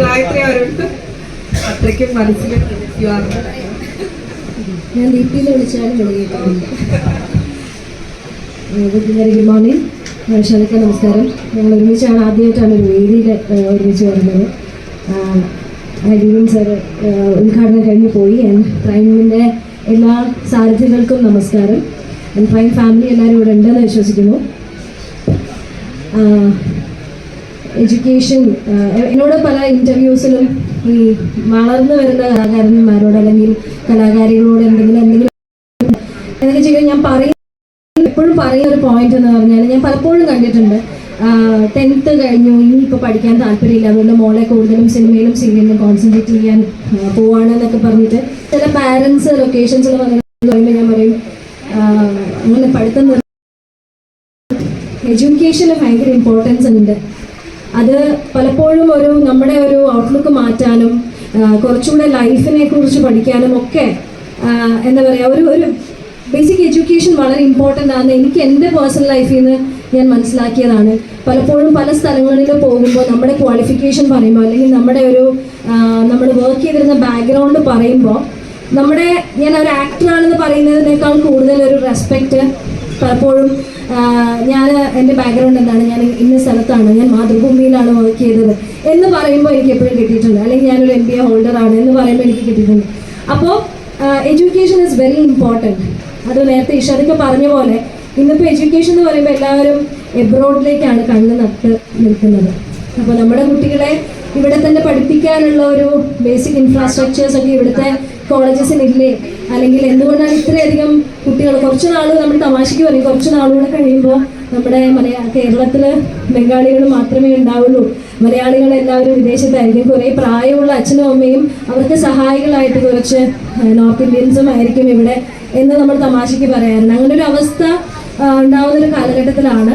ഗായത്രി അവരോട് അത്രയ്ക്കും മനസ്സിൽ ഞാൻ ദീപ്തിയിൽ വിളിച്ചാലും ഗുഡ് മോർണിംഗ് ഷണിക്ക നമസ്കാരം. ഞങ്ങൾ ഒരുമിച്ചാണ് ആദ്യമായിട്ടാണ് ഒരു വേദിയിൽ ഒരുമിച്ച് വരുന്നത്. ഹരിവൻ സാറ് ഉദ്ഘാടനം കഴിഞ്ഞ് പോയി. പ്രൈമിന്റെ എല്ലാ സാരഥികൾക്കും നമസ്കാരം. പ്രൈം ഫാമിലി എല്ലാവരും ഇവിടെ ഉണ്ടെന്ന് വിശ്വസിക്കുന്നു. എഡ്യൂക്കേഷൻ എന്നോട് പല ഇന്റർവ്യൂസിലും ഈ വളർന്നു വരുന്ന കലാകാരന്മാരോട് അല്ലെങ്കിൽ കലാകാരികളോട് എന്തെങ്കിലും എന്തെങ്കിലും എന്നൊക്കെ ചെയ്യുമ്പോൾ ഞാൻ പറയും എപ്പോഴും പറയുന്ന ഒരു പോയിന്റ് എന്ന് പറഞ്ഞാൽ ഞാൻ പലപ്പോഴും കണ്ടിട്ടുണ്ട്. ടെൻത്ത് കഴിഞ്ഞു ഇനി ഇപ്പോൾ പഠിക്കാൻ താല്പര്യമില്ല അതുകൊണ്ട് മോളെ കൂടുതലും സിനിമയിലും സീരിയലിലും കോൺസെൻട്രേറ്റ് ചെയ്യാൻ പോവാണ് എന്നൊക്കെ പറഞ്ഞിട്ട് ചില പാരൻസ് ലൊക്കേഷൻസിൽ പറയുമ്പോൾ ഞാൻ പറയും അങ്ങനെ പഠിത്തം എഡ്യൂക്കേഷന് ഭയങ്കര ഇമ്പോർട്ടൻസ് ഉണ്ട്. അത് പലപ്പോഴും ഒരു നമ്മുടെ ഒരു ഔട്ട്ലുക്ക് മാറ്റാനും കുറച്ചുകൂടെ ലൈഫിനെ കുറിച്ച് പഠിക്കാനും ഒക്കെ എന്താ പറയുക ഒരു ഒരു ബേസിക് എഡ്യൂക്കേഷൻ വളരെ ഇമ്പോർട്ടന്റ് ആണ് എനിക്ക് എന്റെ പേഴ്സണൽ ലൈഫിൽ നിന്ന് ഞാൻ മനസ്സിലാക്കിയതാണ്. പലപ്പോഴും പല സ്ഥലങ്ങളിൽ പോകുമ്പോൾ നമ്മുടെ ക്വാളിഫിക്കേഷൻ പറയുമ്പോൾ അല്ലെങ്കിൽ നമ്മുടെ ഒരു നമ്മൾ വർക്ക് ചെയ്തിരുന്ന ബാക്ക്ഗ്രൗണ്ട് പറയുമ്പോൾ നമ്മുടെ ഞാൻ ഒരു ആക്ടറാണെന്ന് പറയുന്നതിനേക്കാൾ കൂടുതൽ ഒരു റെസ്പെക്റ്റ് പലപ്പോഴും ഞാൻ എന്റെ ബാക്ക്ഗ്രൗണ്ട് എന്താണ് ഞാൻ ഇന്ന സ്ഥലത്താണ് ഞാൻ മാതൃഭൂമിയിലാണ് വർക്ക് ചെയ്തത് എന്ന് പറയുമ്പോൾ എനിക്ക് എപ്പോഴും കിട്ടിയിട്ടുണ്ട്. അല്ലെങ്കിൽ ഞാനൊരു എം ബി എ ഹോൾഡറാണ് എന്ന് പറയുമ്പോൾ എനിക്ക് കിട്ടിയിട്ടുണ്ട്. അപ്പോൾ എഡ്യൂക്കേഷൻ ഇസ് വെരി ഇമ്പോർട്ടന്റ് അത് നേരത്തെ ഇഷാദൊക്കെ പറഞ്ഞ പോലെ ഇന്നിപ്പോൾ എഡ്യൂക്കേഷൻ എന്ന് പറയുമ്പോൾ എല്ലാവരും എബ്രോഡിലേക്കാണ് കണ്ണ് നട്ട് നിൽക്കുന്നത്. അപ്പോൾ നമ്മുടെ കുട്ടികളെ ഇവിടെ തന്നെ പഠിപ്പിക്കാനുള്ള ഒരു ബേസിക് ഇൻഫ്രാസ്ട്രക്ചേഴ്സ് ഒക്കെ ഇവിടുത്തെ കോളേജസിനില്ലേ അല്ലെങ്കിൽ എന്തുകൊണ്ടാണ് ഇത്രയധികം കുട്ടികൾ കുറച്ച് നാൾ നമ്മൾ തമാശയ്ക്ക് പറയും കുറച്ച് നാളുകൂടെ കഴിയുമ്പോൾ നമ്മുടെ മലയാള കേരളത്തിൽ ബംഗാളികൾ മാത്രമേ ഉണ്ടാവുള്ളൂ. മലയാളികൾ എല്ലാവരും വിദേശത്തായിരിക്കും. കുറേ പ്രായമുള്ള അച്ഛനും അമ്മയും അവർക്ക് സഹായികളായിട്ട് കുറച്ച് നോർത്ത് ഇന്ത്യൻസും ആയിരിക്കും ഇവിടെ എന്ന് നമ്മൾ തമാശയ്ക്ക് പറയാറുണ്ട്. അങ്ങനെ ഒരു അവസ്ഥ ഉണ്ടാവുന്ന ഒരു കാലഘട്ടത്തിലാണ്